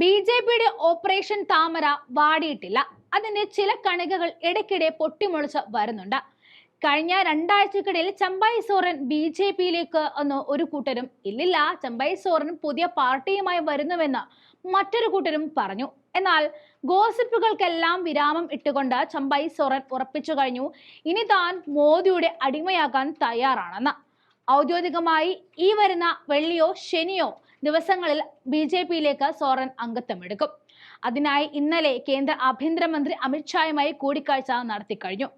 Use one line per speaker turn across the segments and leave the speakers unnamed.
B J പിയുടെ operation താമര വാടിയിട്ടില്ല. അതിന്റെ ചില കണികകൾ ഇടയ്ക്കിടെ പൊട്ടിമുളച്ച് വരുന്നുണ്ട്. കഴിഞ്ഞ രണ്ടാഴ്ചക്കിടയിൽ ചമ്പായി സോറൻ ബി ജെ പിയിലേക്ക് ഒന്ന് ഒരു കൂട്ടരും ഇല്ലില്ല ചമ്പായി സോറൻ പുതിയ പാർട്ടിയുമായി വരുന്നുവെന്ന് മറ്റൊരു കൂട്ടരും പറഞ്ഞു. എന്നാൽ ഗോസിപ്പുകൾക്കെല്ലാം വിരാമം ഇട്ടുകൊണ്ട് ചമ്പായി സോറൻ ഉറപ്പിച്ചു കഴിഞ്ഞു. ഇനി താൻ മോദിയുടെ അടിമയാകാൻ തയ്യാറാണെന്ന്. ഔദ്യോഗികമായി ഈ വരുന്ന വെള്ളിയോ ശനിയോ ദിവസങ്ങളിൽ ബി ജെ പിയിലേക്ക് സോറൻ അംഗത്വമെടുക്കും. അതിനായി ഇന്നലെ കേന്ദ്ര ആഭ്യന്തരമന്ത്രി അമിത്ഷായുമായി കൂടിക്കാഴ്ച നടത്തി കഴിഞ്ഞു.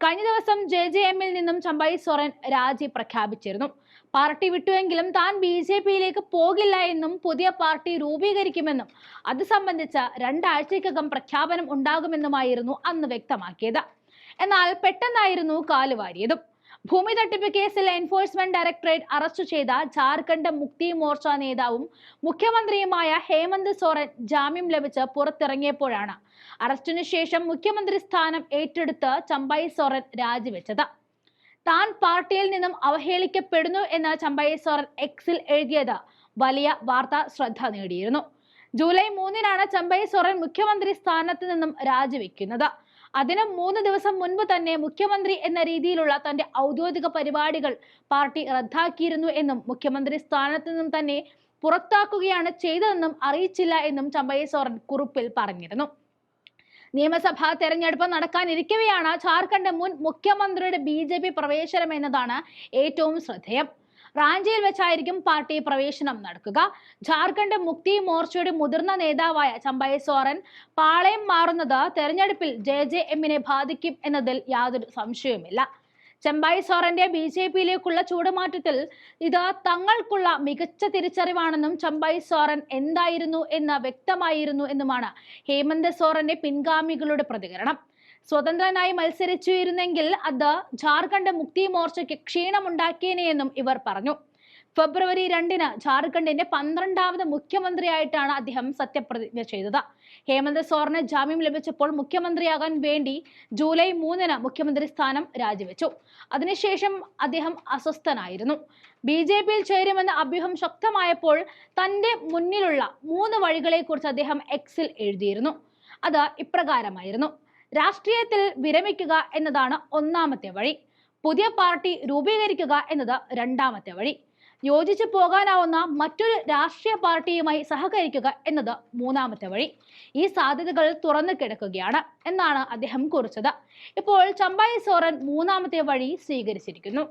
കഴിഞ്ഞ ദിവസം ജെ ജെ എമ്മിൽ നിന്നും ചമ്പായി സോറൻ രാജി പ്രഖ്യാപിച്ചിരുന്നു. പാർട്ടി വിട്ടുവെങ്കിലും താൻ ബി ജെ പിയിലേക്ക് പോകില്ല എന്നും പുതിയ പാർട്ടി രൂപീകരിക്കുമെന്നും അത് സംബന്ധിച്ച രണ്ടാഴ്ചയ്ക്കകം പ്രഖ്യാപനം ഉണ്ടാകുമെന്നുമായിരുന്നു അന്ന് വ്യക്തമാക്കിയത്. എന്നാൽ പെട്ടെന്നായിരുന്നു കാലുവാരിയതും ഭൂമി തട്ടിപ്പ് കേസിൽ എൻഫോഴ്സ്മെന്റ് ഡയറക്ടറേറ്റ് അറസ്റ്റ് ചെയ്ത ജാർഖണ്ഡ് മുക്തി മോർച്ച നേതാവും മുഖ്യമന്ത്രിയുമായ ഹേമന്ത് സോറൻ ജാമ്യം ലഭിച്ച് പുറത്തിറങ്ങിയപ്പോഴാണ് അറസ്റ്റിനു ശേഷം മുഖ്യമന്ത്രി സ്ഥാനം ഏറ്റെടുത്ത് ചമ്പായി സോറൻ രാജിവെച്ചത്. താൻ പാർട്ടിയിൽ നിന്നും അവഹേളിക്കപ്പെടുന്നു എന്ന് ചമ്പായി സോറൻ എക്സിൽ എഴുതിയത് വലിയ വാർത്താ ശ്രദ്ധ നേടിയിരുന്നു. ജൂലൈ മൂന്നിനാണ് ചമ്പൈ സോറൻ മുഖ്യമന്ത്രി സ്ഥാനത്ത് നിന്നും രാജിവെക്കുന്നത്. അതിന് മൂന്ന് ദിവസം മുൻപ് തന്നെ മുഖ്യമന്ത്രി എന്ന രീതിയിലുള്ള തന്റെ ഔദ്യോഗിക പരിപാടികൾ പാർട്ടി റദ്ദാക്കിയിരുന്നു എന്നും മുഖ്യമന്ത്രി സ്ഥാനത്ത് നിന്നും തന്നെ പുറത്താക്കുകയാണ് ചെയ്തതെന്നും അറിയിച്ചില്ല എന്നും ചമ്പൈ സോറൻ കുറിപ്പിൽ പറഞ്ഞിരുന്നു. നിയമസഭാ തെരഞ്ഞെടുപ്പ് നടക്കാനിരിക്കവെയാണ് ജാർഖണ്ഡ് മുൻ മുഖ്യമന്ത്രിയുടെ ബി പ്രവേശനം എന്നതാണ് ഏറ്റവും ശ്രദ്ധേയം. റാഞ്ചിയിൽ വെച്ചായിരിക്കും പാർട്ടി പ്രവേശനം നടക്കുക. ജാർഖണ്ഡ് മുക്തി മോർച്ചയുടെ മുതിർന്ന നേതാവായ ചമ്പൈ സോറൻ പാളയം മാറുന്നത് തെരഞ്ഞെടുപ്പിൽ ജെ ജെ എമ്മിനെ ബാധിക്കും എന്നതിൽ യാതൊരു സംശയവുമില്ല. ചെമ്പായി സോറന്റെ ബി ജെ പിയിലേക്കുള്ള ചൂടുമാറ്റത്തിൽ ഇത് തങ്ങൾക്കുള്ള മികച്ച തിരിച്ചറിവാണെന്നും ചെമ്പായി സോറൻ എന്തായിരുന്നു എന്ന് വ്യക്തമായിരുന്നു എന്നുമാണ് ഹേമന്ത് സോറന്റെ പിൻഗാമികളുടെ പ്രതികരണം. സ്വതന്ത്രനായി മത്സരിച്ചിരുന്നെങ്കിൽ അത് ജാർഖണ്ഡ് മുക്തി മോർച്ചയ്ക്ക് ക്ഷീണമുണ്ടാക്കിയേനെയെന്നും ഇവർ പറഞ്ഞു. ഫെബ്രുവരി രണ്ടിന് ജാർഖണ്ഡിന്റെ പന്ത്രണ്ടാമത് മുഖ്യമന്ത്രിയായിട്ടാണ് അദ്ദേഹം സത്യപ്രതിജ്ഞ ചെയ്തത്. ഹേമന്ത് സോറിന് ജാമ്യം ലഭിച്ചപ്പോൾ മുഖ്യമന്ത്രിയാകാൻ വേണ്ടി ജൂലൈ മൂന്നിന് മുഖ്യമന്ത്രി സ്ഥാനം രാജിവെച്ചു. അതിനുശേഷം അദ്ദേഹം അസ്വസ്ഥനായിരുന്നു. ബി ജെ പിയിൽ ചേരുമെന്ന അഭ്യൂഹം ശക്തമായപ്പോൾ തന്റെ മുന്നിലുള്ള മൂന്ന് വഴികളെക്കുറിച്ച് അദ്ദേഹം എക്സിൽ എഴുതിയിരുന്നു. അത് ഇപ്രകാരമായിരുന്നു. രാഷ്ട്രീയത്തിൽ വിരമിക്കുക എന്നതാണ് ഒന്നാമത്തെ വഴി. പുതിയ പാർട്ടി രൂപീകരിക്കുക എന്നത് രണ്ടാമത്തെ വഴി. യോജിച്ചു പോകാനാവുന്ന മറ്റൊരു രാഷ്ട്രീയ പാർട്ടിയുമായി സഹകരിക്കുക എന്നത് മൂന്നാമത്തെ വഴി. ഈ സാധ്യതകൾ തുറന്നു കിടക്കുകയാണ് എന്നാണ് അദ്ദേഹം കുറിച്ചത്. ഇപ്പോൾ ചമ്പായി സോറൻ മൂന്നാമത്തെ വഴി സ്വീകരിച്ചിരിക്കുന്നു.